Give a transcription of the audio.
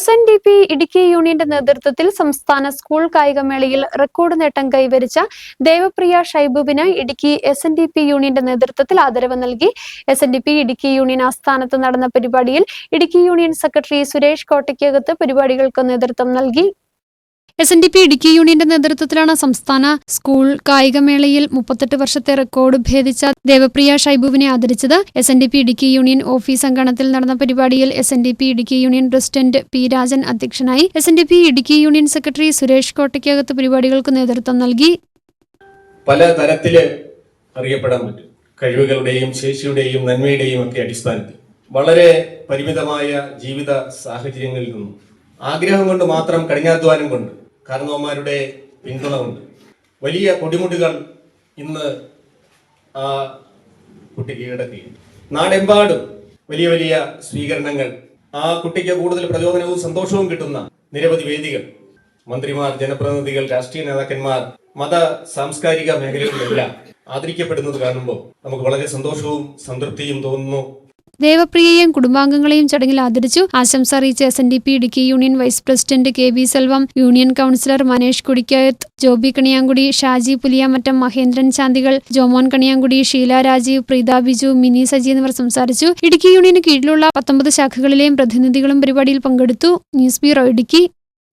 S N D P Idukki യൂണിയന്റെ നേതൃത്വത്തിൽ സംസ്ഥാന സ്കൂൾ കായികമേളയിൽ റെക്കോർഡ് നേട്ടം കൈവരിച്ച Devapriya ഷൈബുബിന് Idukki S N D P യൂണിയന്റെ നേതൃത്വത്തിൽ ആദരവ് നൽകി. S N D P Idukki union ആസ്ഥാനത്ത് നടന്ന പരിപാടിയിൽ ഇടുക്കി യൂണിയൻ സെക്രട്ടറി സുരേഷ് കോട്ടയ്ക്കകത്ത് പരിപാടികൾക്ക് നേതൃത്വം നൽകി. S N D P Idukki യൂണിയന്റെ നേതൃത്വത്തിലാണ് സംസ്ഥാന സ്കൂൾ കായികമേളയിൽ മുപ്പത്തെട്ട് വർഷത്തെ റെക്കോർഡ് ഭേദിച്ച ദേവപ്രിയ ഷൈബുവിനെ ആദരിച്ചത് S N D P Idukki union office അങ്കണത്തിൽ നടന്ന പരിപാടിയിൽ S N D P Idukki union president P Rajan അധ്യക്ഷനായി. S N D P Idukki union secretary Suresh Kottakkakath പരിപാടികൾക്ക് നേതൃത്വം നൽകി. പല തരത്തിൽ അറിയപ്പെടാൻ പറ്റും. കഴിവുകളുടെയും ശേഷിയുടെയും നന്മയുടെയും ഒക്കെ അടിസ്ഥാനത്തിൽ. വളരെ പരിമിതമായ ജീവിത സാഹചര്യങ്ങളിൽ നിന്നും ആഗ്രഹം കൊണ്ട് മാത്രം കഠിനാധ്വാനം കൊണ്ട് കാരണവന്മാരുടെ പിന്തുണ ഉണ്ട്. വലിയ കൊടിമുടികൾ ഇന്ന് ആ കുട്ടി കീഴടക്കുകയും നാടെമ്പാടും വലിയ വലിയ സ്വീകരണങ്ങൾ ആ കുട്ടിക്ക് കൂടുതൽ പ്രചോദനവും സന്തോഷവും കിട്ടുന്ന നിരവധി വേദികൾ മന്ത്രിമാർ ജനപ്രതിനിധികൾ രാഷ്ട്രീയ നേതാക്കന്മാർ മത സാംസ്കാരിക മേഖലകളിലെല്ലാം ആദരിക്കപ്പെടുന്നത് കാണുമ്പോൾ നമുക്ക് വളരെ സന്തോഷവും സംതൃപ്തിയും തോന്നുന്നു. ദേവപ്രിയയെയും കുടുംബാംഗങ്ങളെയും ചടങ്ങിൽ ആദരിച്ചു. ആശംസ അറിയിച്ച S N D P Idukki union vice president K B Selvam union councillor Manesh Kudikkayathu Joby Kaniyankudy Shaji Puliyamattam Mahendran Chanthikal Jomon Kaniyankudy Sheela Rajeev Preetha Biju Mini Saji എന്നിവർ സംസാരിച്ചു. ഇടുക്കി യൂണിയന് കീഴിലുള്ള പത്തൊമ്പത് ശാഖകളിലെയും പ്രതിനിധികളും പരിപാടിയിൽ പങ്കെടുത്തു. News bureau Idukki.